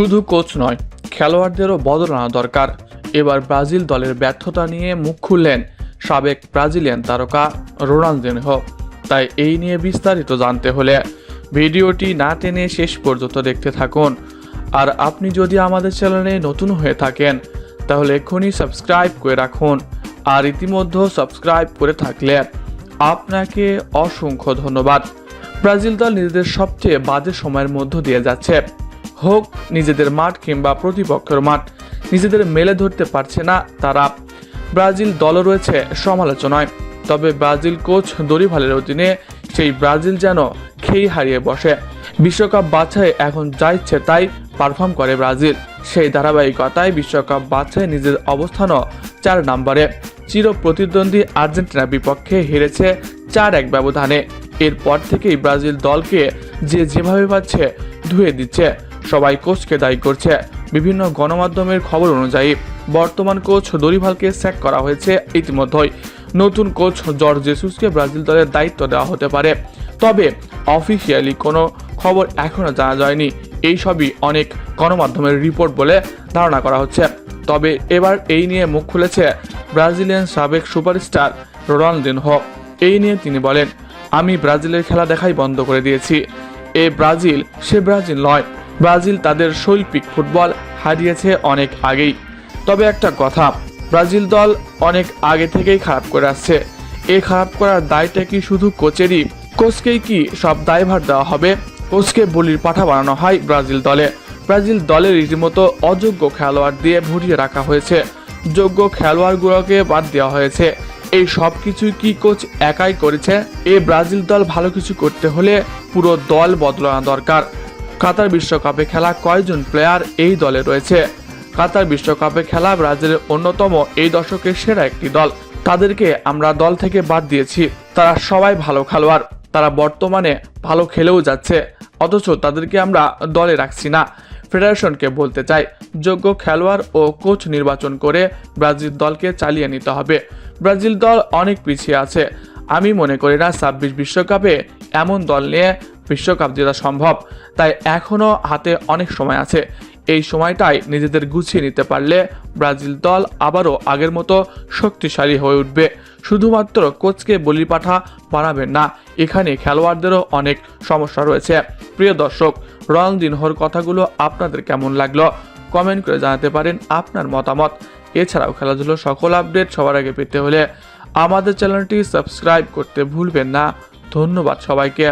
শুধু কোচ নয়, খেলোয়াড়দেরও বদল আনা দরকার। এবার ব্রাজিল দলের ব্যর্থতা নিয়ে মুখ খুললেন সাবেক ব্রাজিলিয়ান তারকা রোনালদিনহো। তাই এই নিয়ে বিস্তারিত জানতে হলে ভিডিওটি না টেনে শেষ পর্যন্ত দেখতে থাকুন। আর আপনি যদি আমাদের চ্যানেলে নতুন হয়ে থাকেন, তাহলে এক্ষুনি সাবস্ক্রাইব করে রাখুন। আর ইতিমধ্যে সাবস্ক্রাইব করে থাকলে আপনাকে অসংখ্য ধন্যবাদ। ব্রাজিল দল নিজেদের সবচেয়ে বাজে সময়ের মধ্য দিয়ে যাচ্ছে। হোক, নিজেদের মাঠ কিংবা প্রতিপক্ষের মাঠ, নিজেদের মেলে ধরতে পারছে না তারা। ব্রাজিল দলও রয়েছে সমালোচনায়, তবে ব্রাজিল কোচ দরিভালের অধীনে সেই ব্রাজিল যেন খেই হারিয়ে বসে। বিশ্বকাপ বাছাই এখন যা ইচ্ছে তাই পারফর্ম করে ব্রাজিল। সেই ধারাবাহিকতায় বিশ্বকাপ বাছাই নিজের অবস্থানও চার নম্বরে। চির প্রতিদ্বন্দ্বী আর্জেন্টিনার বিপক্ষে হেরেছে চার এক ব্যবধানে। এরপর থেকেই ব্রাজিল দলকে যে যেভাবে পাচ্ছে ধুয়ে দিচ্ছে। সবাই কোচকে দায়ী করছে। বিভিন্ন গণমাধ্যমের খবর অনুযায়ী, বর্তমান কোচ দরিভালকে স্যাক করা হয়েছে ইতিমধ্যেই। নতুন কোচ জর্জ জেসুসকে ব্রাজিল দলের দায়িত্ব দেওয়া হতে পারে। তবে অফিসিয়ালি কোনো খবর এখনও জানা যায়নি। এই সবই অনেক গণমাধ্যমের রিপোর্ট বলে ধারণা করা হচ্ছে। তবে এবার এই নিয়ে মুখ খুলেছে ব্রাজিলিয়ান সাবেক সুপারস্টার রোনালদিনহো। এই নিয়ে তিনি বলেন, আমি ব্রাজিলের খেলা দেখাই বন্ধ করে দিয়েছি। এ ব্রাজিল সে ব্রাজিল নয়। ব্রাজিল তাদের শৈল্পিক ফুটবল হারিয়েছে অনেক আগেই। তবে একটা কথা, ব্রাজিল দল অনেক আগে থেকেই খারাপ করে আসছে। এই খারাপ করার দায়টা কি শুধু কোচেরই? কোচকেই কি সব দায়ভার দেওয়া হবে? কোচকে বলির পাঠা বানানো হয় ব্রাজিল দলে। ব্রাজিল দলের রীতিমতো অযোগ্য খেলোয়াড় দিয়ে ভরিয়ে রাখা হয়েছে। যোগ্য খেলোয়াড়গুলোকে বাদ দেওয়া হয়েছে। এই সব কিছুই কি কোচ একাই করেছে? এই ব্রাজিল দল ভালো কিছু করতে হলে পুরো দল বদলানো দরকার। কাতার বিশ্বকাপে খেলা কয়জন প্লেয়ার এই দলে রয়েছে? কাতার বিশ্বকাপে খেলা ব্রাজিলের অন্যতম এই দশকের সেরা একটি দল। তাদেরকে আমরা দল থেকে বাদ দিয়েছি। তারা সবাই ভালো খেলোয়াড়। তারা বর্তমানে ভালো খেলেও যাচ্ছে। অথচ তাদেরকে আমরা দলে রাখছি না। ফেডারেশনকে বলতে চাই, যোগ্য খেলোয়াড় ও কোচ নির্বাচন করে ব্রাজিল দলকে চালিয়ে নিতে হবে। ব্রাজিল দল অনেক পিছিয়ে আছে। আমি মনে করি না ছাব্বিশ বিশ্বকাপে এমন দল নিয়ে বিশ্বকাপ জেতা সম্ভব, তাই এখনও হাতে অনেক সময় আছে। এই সময়টাই নিজেদের গুছিয়ে নিতে পারলে ব্রাজিল দল আবারও আগের মতো শক্তিশালী হয়ে উঠবে। শুধুমাত্র কোচকে বলি পাঠা বানাবেন না, এখানে খেলোয়াড়দেরও অনেক সমস্যা রয়েছে। প্রিয় দর্শক রণদিনহর কথাগুলো আপনাদের কেমন লাগল? কমেন্ট করে জানাতে পারেন আপনার মতামত। এছাড়াও খেলাধুলোর সকল আপডেট সবার আগে পেতে হলে আমাদের চ্যানেলটি সাবস্ক্রাইব করতে ভুলবেন না। ধন্যবাদ সবাইকে।